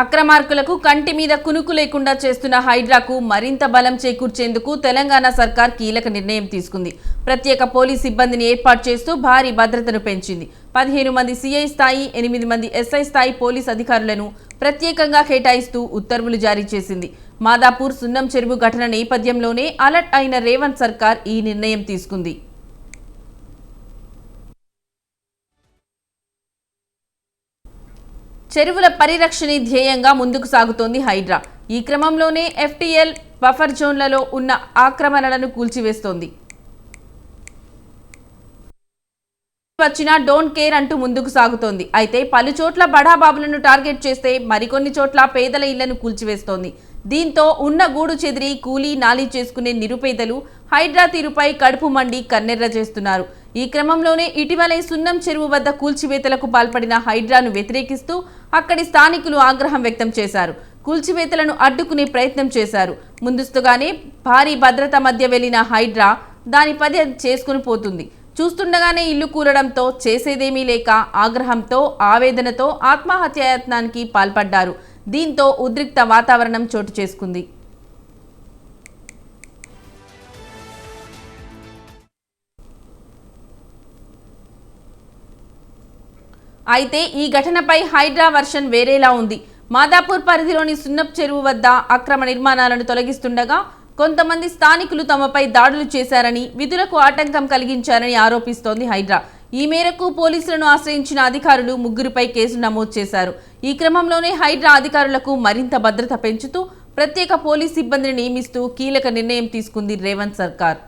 అక్రమార్కులకు కంటి మీద కునుకు లేకుండా చేస్తున్న హైడ్రాకు మరింత బలం చేకూర్చేందుకు తెలంగాణ సర్కార్ కీలక నిర్ణయం తీసుకుంది. ప్రత్యేక పోలీస్ సిబ్బందిని ఏర్పాటు చేస్తూ భారీ భద్రతను పెంచింది. పదిహేను మంది సిఐ స్థాయి ఎనిమిది మంది ఎస్ఐ స్థాయి పోలీస్ అధికారులను ప్రత్యేకంగా కేటాయిస్తూ ఉత్తర్వులు జారీ చేసింది. మాదాపూర్ సున్నం చెరువు ఘటన నేపథ్యంలోనే అలర్ట్ అయిన రేవంత్ సర్కార్ ఈ నిర్ణయం తీసుకుంది. చెరువుల పరిరక్షణ ధ్యేయంగా ముందుకు సాగుతోంది హైడ్రా. ఈ క్రమంలోనే ఎఫ్టీఎల్ బఫర్ జోన్లలో ఉన్న ఆక్రమణలను కూల్చివేస్తోంది. వచ్చినా డోంట్ కేర్ అంటూ ముందుకు సాగుతోంది. అయితే పలు చోట్ల బడాబాబులను టార్గెట్ చేస్తే మరికొన్ని చోట్ల పేదల ఇళ్ళను కూల్చివేస్తోంది. దీంతో ఉన్న గూడు చెదిరి కూలీ నాలీ చేసుకునే నిరుపేదలు హైడ్రా తీరుపై కడుపు మండి కన్నెర్ర చేస్తున్నారు. ఈ క్రమంలోనే ఇటీవలే సున్నం చెరువు వద్ద కూల్చివేతలకు పాల్పడిన హైడ్రాను వ్యతిరేకిస్తూ అక్కడి స్థానికులు ఆగ్రహం వ్యక్తం చేశారు. కూల్చివేతలను అడ్డుకునే ప్రయత్నం చేశారు. ముందస్తుగానే భారీ భద్రత మధ్య వెళ్ళిన హైడ్రా దాని పది అది చేసుకుని పోతుంది. చూస్తుండగానే ఇల్లు కూలడంతో చేసేదేమీ లేక ఆగ్రహంతో ఆవేదనతో ఆత్మహత్యాయత్నానికి పాల్పడ్డారు. దీంతో ఉద్రిక్త వాతావరణం చోటు చేసుకుంది. అయితే ఈ ఘటనపై హైడ్రా వర్షన్ వేరేలా ఉంది. మాదాపూర్ పరిధిలోని సున్నప్ చెరువు వద్ద అక్రమ నిర్మాణాలను తొలగిస్తుండగా కొంతమంది స్థానికులు తమపై దాడులు చేశారని విధులకు ఆటంకం కలిగించారని ఆరోపిస్తోంది హైడ్రా. ఈ మేరకు పోలీసులను ఆశ్రయించిన అధికారులు ముగ్గురిపై కేసు నమోదు చేశారు. ఈ క్రమంలోనే హైడ్రా అధికారులకు మరింత భద్రత పెంచుతూ ప్రత్యేక పోలీస్ సిబ్బందిని నియమిస్తూ కీలక నిర్ణయం తీసుకుంది రేవంత్ సర్కార్.